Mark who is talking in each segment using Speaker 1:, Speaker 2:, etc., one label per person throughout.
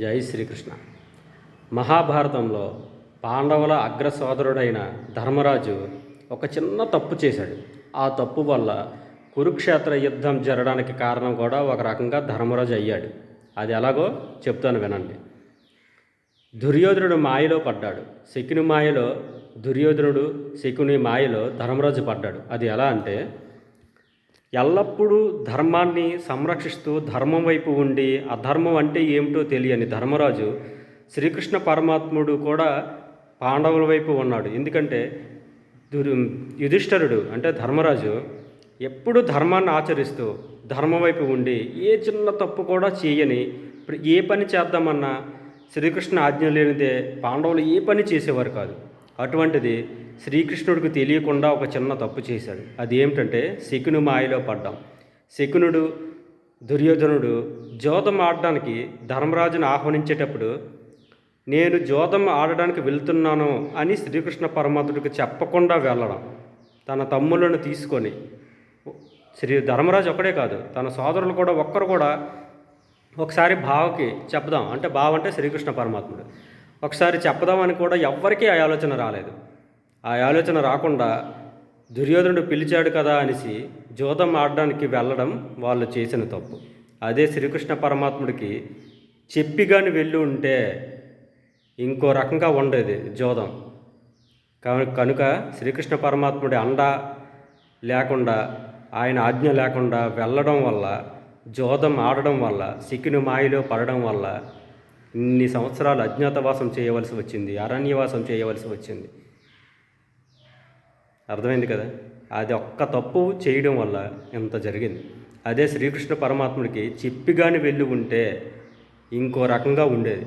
Speaker 1: జై శ్రీకృష్ణ. మహాభారతంలో పాండవుల అగ్ర సోదరుడైన ధర్మరాజు ఒక చిన్న తప్పు చేశాడు. ఆ తప్పు వల్ల కురుక్షేత్ర యుద్ధం జరగడానికి కారణం కూడా ఒక రకంగా ధర్మరాజు అయ్యాడు. అది ఎలాగో చెప్తాను వినండి. దుర్యోధనుడు మాయలో పడ్డాడు. శకుని మాయలో దుర్యోధనుడు శకుని మాయలో ధర్మరాజు పడ్డాడు. అది ఎలా అంటే ఎల్లప్పుడూ ధర్మాన్ని సంరక్షిస్తూ ధర్మం వైపు ఉండి అధర్మం అంటే ఏమిటో తెలియని ధర్మరాజు శ్రీకృష్ణ పరమాత్ముడు కూడా పాండవుల వైపు ఉన్నాడు. ఎందుకంటే దురు యుధిష్ఠరుడు అంటే ధర్మరాజు ఎప్పుడు ధర్మాన్ని ఆచరిస్తూ ధర్మం వైపు ఉండి ఏ చిన్న తప్పు కూడా చేయని ఇప్పుడు ఏ పని చేద్దామన్నా శ్రీకృష్ణ ఆజ్ఞ లేనిదే పాండవులు ఏ పని చేసేవారు కాదు. అటువంటిది శ్రీకృష్ణుడికి తెలియకుండా ఒక చిన్న తప్పు చేశాడు. అది ఏమిటంటే శకుని మాయలో పడ్డాం. శకునుడు దుర్యోధనుడు జోదం ఆడడానికి ధర్మరాజును ఆహ్వానించేటప్పుడు నేను జోదం ఆడడానికి వెళ్తున్నాను అని శ్రీకృష్ణ పరమాత్ముడికి చెప్పకుండా వెళ్ళడం తన తమ్ములను తీసుకొని. శ్రీ ధర్మరాజు ఒక్కడే కాదు తన సోదరులు కూడా ఒక్కరు కూడా ఒకసారి బావకి చెప్దాం. అంటే బావ అంటే శ్రీకృష్ణ పరమాత్ముడు. ఒకసారి చెప్పదామని కూడా ఎవ్వరికీ ఆ ఆలోచన రాలేదు. ఆ ఆలోచన రాకుండా దుర్యోధనుడు పిలిచాడు కదా అనేసి జోదం ఆడడానికి వెళ్ళడం వాళ్ళు చేసిన తప్పు. అదే శ్రీకృష్ణ పరమాత్ముడికి చెప్పి కానీ వెళ్ళి ఉంటే ఇంకో రకంగా ఉండేది జోదం. కను- కనుక శ్రీకృష్ణ పరమాత్ముడి అండ లేకుండా ఆయన ఆజ్ఞ లేకుండా వెళ్ళడం వల్ల జోదం ఆడడం వల్ల సిక్కిని మాయలో పడడం వల్ల ఇన్ని సంవత్సరాలు అజ్ఞాతవాసం చేయవలసి వచ్చింది అరణ్యవాసం చేయవలసి వచ్చింది. అర్థమైంది కదా? అది ఒక్క తప్పు చేయడం వల్ల ఇంత జరిగింది? అదే శ్రీకృష్ణ పరమాత్ముడికి చిప్పిగాని వెళ్ళి ఉంటే ఇంకో రకంగా ఉండేది.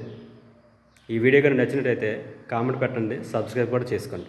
Speaker 1: ఈ వీడియో కానీ నచ్చినట్టయితే కామెంట్ పెట్టండి సబ్స్క్రైబ్ కూడా చేసుకోండి.